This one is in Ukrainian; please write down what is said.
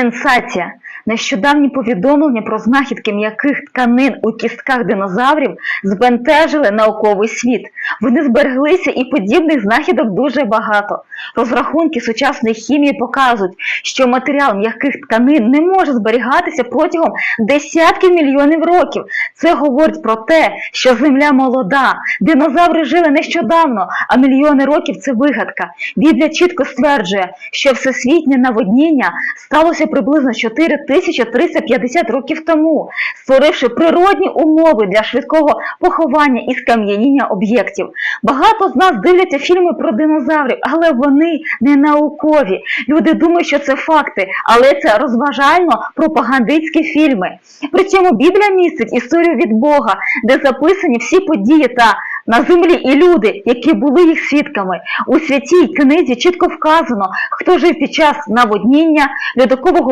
Сенсація. Нещодавні повідомлення про знахідки м'яких тканин у кістках динозаврів збентежили науковий світ. Вони збереглися і подібних знахідок дуже багато. Розрахунки сучасної хімії показують, що матеріал м'яких тканин не може зберігатися протягом десятків мільйонів років. Це говорить про те, що Земля молода, динозаври жили нещодавно, а мільйони років це вигадка. Біблія чітко стверджує, що всесвітнє наводніння сталося приблизно 4350 років тому, створивши природні умови для швидкого поховання і скам'яніння об'єктів. Багато з нас дивляться фільми про динозаврів, але вони не наукові. Люди думають, що це факти, але це розважально-пропагандистські фільми. При цьому Біблія містить історію від Бога, де записані всі події та на землі і люди, які були їх свідками. У святій книзі чітко вказано, хто жив під час наводніння, льодокового